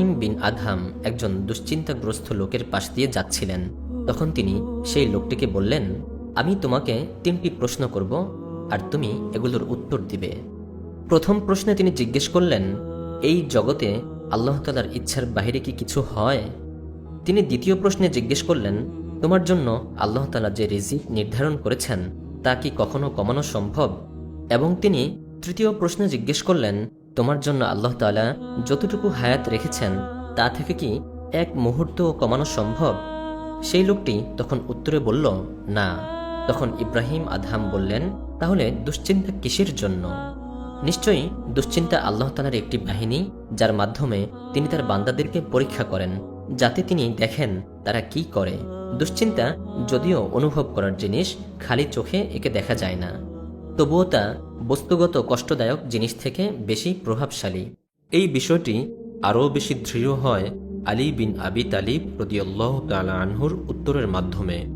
ইম বিন আদহাম একজন দুশ্চিন্তাগ্রস্ত লোকের পাশ দিয়ে যাচ্ছিলেন। তখন তিনি সেই লোকটিকে বললেন, আমি তোমাকে তিনটি প্রশ্ন করব আর তুমি এগুলোর উত্তর দিবে। প্রথম প্রশ্নে তিনি জিজ্ঞেস করলেন, এই জগতে আল্লাহ তালার ইচ্ছার বাইরে কি কিছু হয়? তিনি দ্বিতীয় প্রশ্নে জিজ্ঞেস করলেন, তোমার জন্য আল্লাহ তালা যে রিজিক নির্ধারণ করেছেন, তা কি কখনো কমানো সম্ভব? এবং তিনি তৃতীয় প্রশ্নে জিজ্ঞেস করলেন তোমার জন্য আল্লাহ তালা যতটুকু হায়াত রেখেছেন, তা থেকে কি এক মুহূর্ত কমানো সম্ভব? সেই লোকটি তখন উত্তরে বলল, না। তখন ইব্রাহিম আধাম বললেন, তাহলে দুশ্চিন্তা কিসের জন্য? নিশ্চয়ই দুশ্চিন্তা আল্লাহ তালার একটি বাহিনী, যার মাধ্যমে তিনি তার বান্দাদেরকে পরীক্ষা করেন, যাতে তিনি দেখেন তারা কি করে। দুশ্চিন্তা যদিও অনুভব করার জিনিস খালি চোখে একে দেখা যায় না। তবুও তা বস্তুগত কষ্টদায়ক জিনিস থেকে বেশি প্রভাবশালী। এই বিষয়টি আরও বেশি দৃঢ় হয় আলী বিন আবি তালিব রদিয়াল্লাহ তালা আনহুর উত্তরের মাধ্যমে।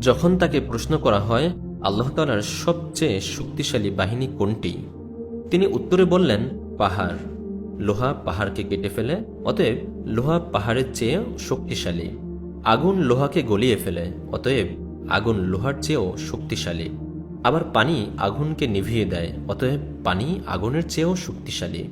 যখন তাকে প্রশ্ন করা হয়, আল্লাহ তালার সবচেয়ে শক্তিশালী বাহিনী কোনটি? তিনি উত্তরে বললেন, পাহাড়। লোহা পাহাড়কে কেটে ফেলে, অতএব লোহা পাহাড়ের চেয়েও শক্তিশালী। আগুন লোহাকে গলিয়ে ফেলে, অতএব আগুন লোহার চেয়েও শক্তিশালী। আবার পানি আগুনকে নিভিয়ে দেয়, অতএব পানি আগুনের চেয়েও শক্তিশালী।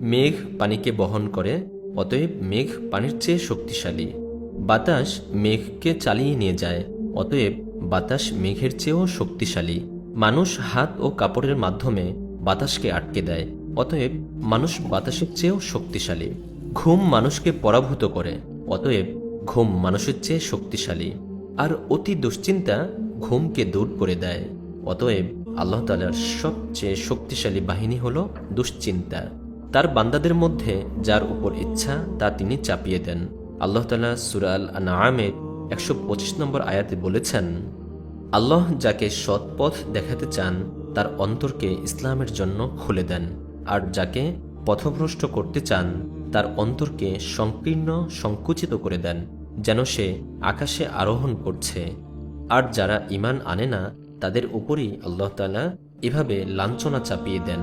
মেঘ পানিকে বহন করে, অতএব মেঘ পানির চেয়ে শক্তিশালী। বাতাস মেঘকে চালিয়ে নিয়ে যায়, অতএব বাতাস মেঘের চেয়েও শক্তিশালী। মানুষ হাত ও কাপড়ের মাধ্যমে বাতাসকে আটকে দেয়, অতএব মানুষ বাতাসের চেয়েও শক্তিশালী। ঘুম মানুষকে পরাভূত করে, অতএব ঘুম মানুষের চেয়ে শক্তিশালী। আর অতি দুশ্চিন্তা ঘুমকে দূর করে দেয়। অতএব আল্লাহ তালার সবচেয়ে শক্তিশালী বাহিনী হল দুশ্চিন্তা। তার বান্দাদের মধ্যে যার উপর ইচ্ছা, তা তিনি চাপিয়ে দেন। আল্লাহ তালা সুরাল আনামের একশো পঁচিশ নম্বর আয়াতে বলেছেন, আল্লাহ যাকে সৎ পথ দেখাতে চান, তার অন্তরকে ইসলামের জন্য খুলে দেন। আর যাকে পথভ্রষ্ট করতে চান, তার অন্তরকে সংকীর্ণ, সংকুচিত করে দেন, যেন সে আকাশে আরোহণ করছে। আর যারা ইমান আনে না তাদের উপরই আল্লাহ তালা এভাবে লাঞ্ছনা চাপিয়ে দেন।